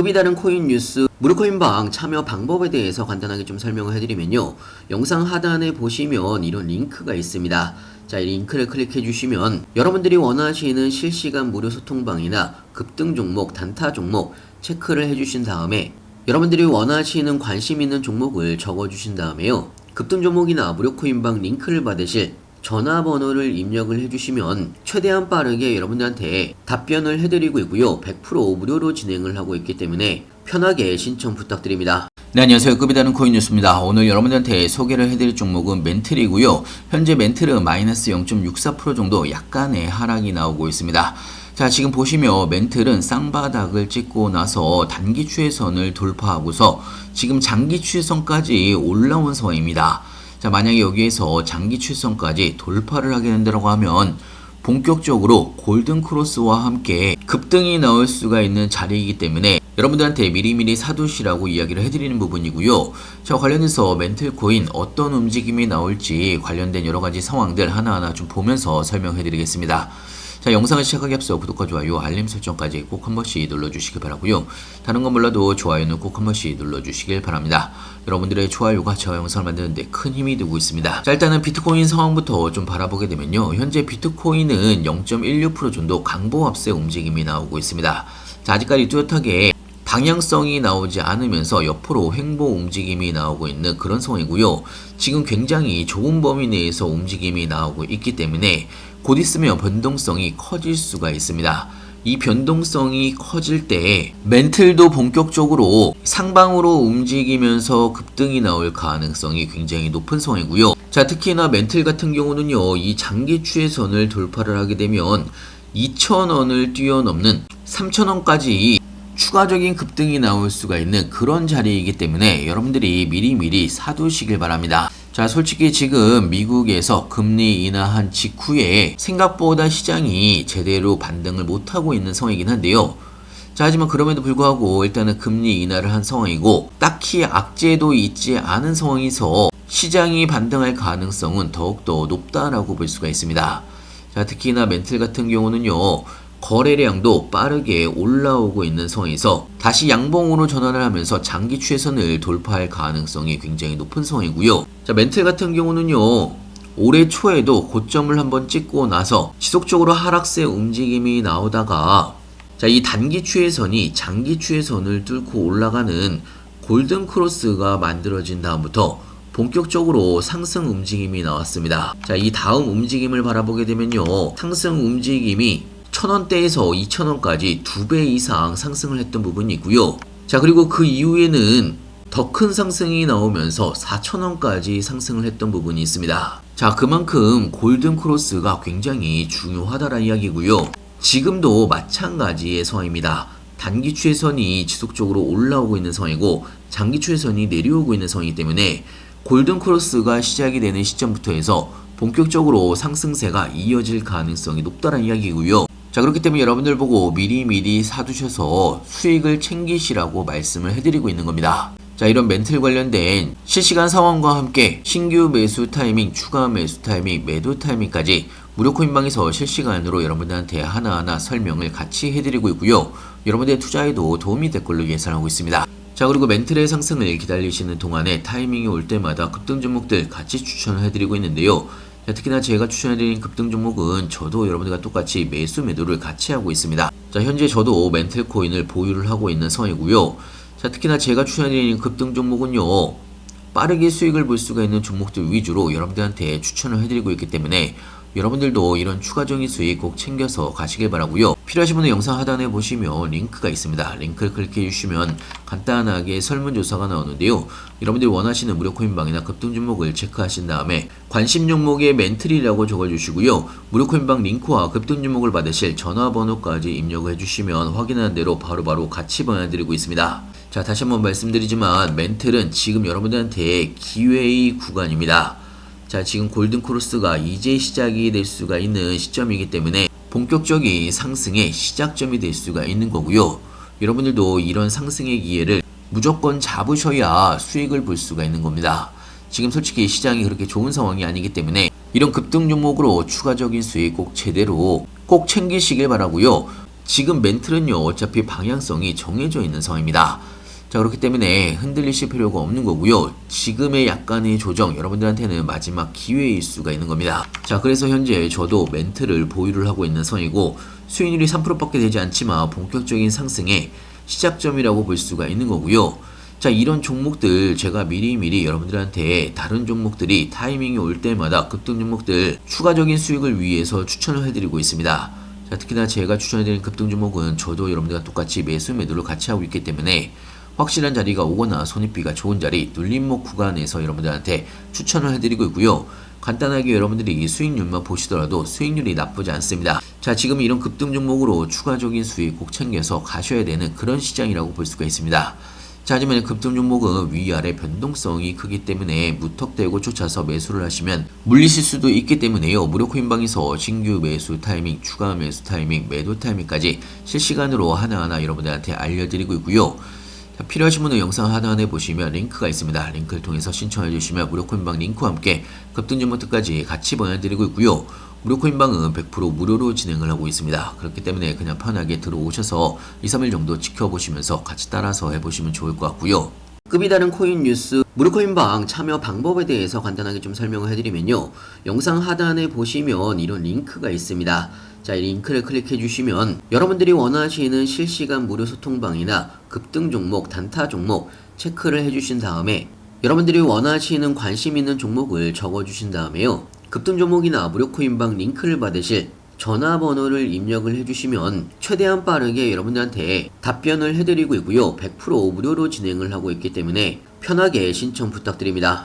급이 다른 코인 뉴스 무료코인방 참여 방법에 대해서 간단하게 좀 설명을 해드리면요. 영상 하단에 보시면 이런 링크가 있습니다. 자, 이 링크를 클릭해 주시면 여러분들이 원하시는 실시간 무료 소통방이나 급등 종목, 단타 종목 체크를 해 주신 다음에 여러분들이 원하시는 관심 있는 종목을 적어 주신 다음에요. 급등 종목이나 무료 코인방 링크를 받으실 전화번호를 입력을 해주시면 최대한 빠르게 여러분들한테 답변을 해드리고 있고요. 100% 무료로 진행을 하고 있기 때문에 편하게 신청 부탁드립니다. 네, 안녕하세요. 급이 다른 코인 뉴스입니다. 오늘 여러분들한테 소개를 해드릴 종목은 멘틀이고요. 현재 멘틀은 마이너스 0.64% 정도 약간의 하락이 나오고 있습니다. 자, 지금 보시면 멘틀은 쌍바닥을 찍고 나서 단기 추세선을 돌파하고서 지금 장기 추세선까지 올라온 상황입니다. 자, 만약에 여기에서 장기 추세선까지 돌파를 하게 된다고 하면 본격적으로 골든 크로스와 함께 급등이 나올 수가 있는 자리이기 때문에 여러분들한테 미리미리 사두시라고 이야기를 해드리는 부분이고요. 자, 관련해서 멘틀코인 어떤 움직임이 나올지 관련된 여러 가지 상황들 하나하나 좀 보면서 설명해드리겠습니다. 자, 영상을 시작하기 앞서 구독과 좋아요, 알림 설정까지 꼭 한 번씩 눌러주시길 바라고요. 다른 건 몰라도 좋아요는 꼭 한 번씩 눌러주시길 바랍니다. 여러분들의 좋아요가 제가 영상을 만드는데 큰 힘이 되고 있습니다. 자, 일단은 비트코인 상황부터 좀 바라보게 되면요. 현재 비트코인은 0.16% 정도 강보합세 움직임이 나오고 있습니다. 자, 아직까지 뚜렷하게 방향성이 나오지 않으면서 옆으로 횡보 움직임이 나오고 있는 그런 상황이고요. 지금 굉장히 좁은 범위 내에서 움직임이 나오고 있기 때문에 곧 있으면 변동성이 커질 수가 있습니다. 이 변동성이 커질 때 멘틀도 본격적으로 상방으로 움직이면서 급등이 나올 가능성이 굉장히 높은 상황이고요. 자, 특히나 멘틀 같은 경우는요, 이 장기 추세선을 돌파를 하게 되면 2,000원을 뛰어넘는 3,000원까지 추가적인 급등이 나올 수가 있는 그런 자리이기 때문에 여러분들이 미리미리 사두시길 바랍니다. 자, 솔직히 지금 미국에서 금리 인하한 직후에 생각보다 시장이 제대로 반등을 못하고 있는 상황이긴 한데요. 자, 하지만 그럼에도 불구하고 일단은 금리 인하를 한 상황이고 딱히 악재도 있지 않은 상황에서 시장이 반등할 가능성은 더욱더 높다라고 볼 수가 있습니다. 자, 특히나 멘틀 같은 경우는요. 거래량도 빠르게 올라오고 있는 상황에서 다시 양봉으로 전환을 하면서 장기 추세선을 돌파할 가능성이 굉장히 높은 상황이고요. 자, 멘틀 같은 경우는요. 올해 초에도 고점을 한번 찍고 나서 지속적으로 하락세 움직임이 나오다가 자, 이 단기 추세선이 장기 추세선을 뚫고 올라가는 골든 크로스가 만들어진 다음부터 본격적으로 상승 움직임이 나왔습니다. 자, 이 다음 움직임을 바라보게 되면요. 상승 움직임이 1000원대에서 2000원까지 두 배 이상 상승을 했던 부분이 있고요. 자, 그리고 그 이후에는 더 큰 상승이 나오면서 4000원까지 상승을 했던 부분이 있습니다. 자, 그만큼 골든 크로스가 굉장히 중요하다라는 이야기고요. 지금도 마찬가지의 상황입니다. 단기 추세선이 지속적으로 올라오고 있는 상황이고 장기 추세선이 내려오고 있는 상황이기 때문에 골든 크로스가 시작이 되는 시점부터 해서 본격적으로 상승세가 이어질 가능성이 높다는 이야기고요. 자 그렇기 때문에 여러분들 보고 미리미리 사두셔서 수익을 챙기시라고 말씀을 해드리고 있는 겁니다. 자 이런 멘틀 관련된 실시간 상황과 함께 신규 매수 타이밍, 추가 매수 타이밍, 매도 타이밍까지 무료 코인방에서 실시간으로 여러분들한테 하나하나 설명을 같이 해드리고 있고요. 여러분들의 투자에도 도움이 될 걸로 예상하고 있습니다. 자 그리고 멘틀의 상승을 기다리시는 동안에 타이밍이 올 때마다 급등 종목들 같이 추천을 해드리고 있는데요. 자, 특히나 제가 추천해드린 급등 종목은 저도 여러분들과 똑같이 매수 매도를 같이 하고 있습니다. 자 현재 저도 멘틀 코인을 보유를 하고 있는 상황이고요. 자 특히나 제가 추천해드린 급등 종목은요. 빠르게 수익을 볼 수가 있는 종목들 위주로 여러분들한테 추천을 해드리고 있기 때문에 여러분들도 이런 추가적인 수익 꼭 챙겨서 가시길 바라고요. 필요하신 분은 영상 하단에 보시면 링크가 있습니다. 링크를 클릭해 주시면 간단하게 설문조사가 나오는데요. 여러분들이 원하시는 무료 코인방이나 급등 종목을 체크하신 다음에 관심 종목의 멘틀이라고 적어주시고요. 무료 코인방 링크와 급등 종목을 받으실 전화번호까지 입력을 해주시면 확인하는 대로 바로바로 같이 보내드리고 있습니다. 자 다시 한번 말씀드리지만 멘틀은 지금 여러분들한테 기회의 구간입니다. 자, 지금 골든 크로스가 이제 시작이 될 수가 있는 시점이기 때문에 본격적인 상승의 시작점이 될 수가 있는 거고요. 여러분들도 이런 상승의 기회를 무조건 잡으셔야 수익을 볼 수가 있는 겁니다. 지금 솔직히 시장이 그렇게 좋은 상황이 아니기 때문에 이런 급등 종목으로 추가적인 수익 꼭 제대로 꼭 챙기시길 바라고요. 지금 멘틀은요 어차피 방향성이 정해져 있는 상황입니다. 자 그렇기 때문에 흔들리실 필요가 없는 거고요. 지금의 약간의 조정 여러분들한테는 마지막 기회일 수가 있는 겁니다. 자 그래서 현재 저도 멘트를 보유를 하고 있는 상황이고 수익률이 3%밖에 되지 않지만 본격적인 상승의 시작점이라고 볼 수가 있는 거고요. 자 이런 종목들 제가 미리미리 여러분들한테 다른 종목들이 타이밍이 올 때마다 급등 종목들 추가적인 수익을 위해서 추천을 해드리고 있습니다. 자 특히나 제가 추천해드린 급등 종목은 저도 여러분들과 똑같이 매수 매도를 같이 하고 있기 때문에 확실한 자리가 오거나 손익비가 좋은 자리 눌림목 구간에서 여러분들한테 추천을 해드리고 있고요. 간단하게 여러분들이 수익률만 보시더라도 수익률이 나쁘지 않습니다. 자, 지금 이런 급등 종목으로 추가적인 수익 꼭 챙겨서 가셔야 되는 그런 시장이라고 볼 수가 있습니다. 자, 하지만 급등 종목은 위아래 변동성이 크기 때문에 무턱대고 쫓아서 매수를 하시면 물리실 수도 있기 때문에요. 무료 코인방에서 신규 매수 타이밍, 추가 매수 타이밍, 매도 타이밍까지 실시간으로 하나하나 여러분들한테 알려드리고 있고요. 자, 필요하신 분은 영상 하단에 보시면 링크가 있습니다. 링크를 통해서 신청해 주시면 무료 코인방 링크와 함께 급등 종목들까지 같이 보내드리고 있고요. 무료 코인방은 100% 무료로 진행을 하고 있습니다. 그렇기 때문에 그냥 편하게 들어오셔서 2, 3일 정도 지켜보시면서 같이 따라서 해보시면 좋을 것 같고요. 급이 다른 코인 뉴스 무료코인방 참여 방법에 대해서 간단하게 좀 설명을 해드리면요. 영상 하단에 보시면 이런 링크가 있습니다. 자, 이 링크를 클릭해 주시면 여러분들이 원하시는 실시간 무료 소통방이나 급등 종목, 단타 종목 체크를 해 주신 다음에 여러분들이 원하시는 관심 있는 종목을 적어 주신 다음에요. 급등 종목이나 무료 코인방 링크를 받으실 전화번호를 입력을 해주시면 최대한 빠르게 여러분들한테 답변을 해드리고 있고요. 100% 무료로 진행을 하고 있기 때문에 편하게 신청 부탁드립니다.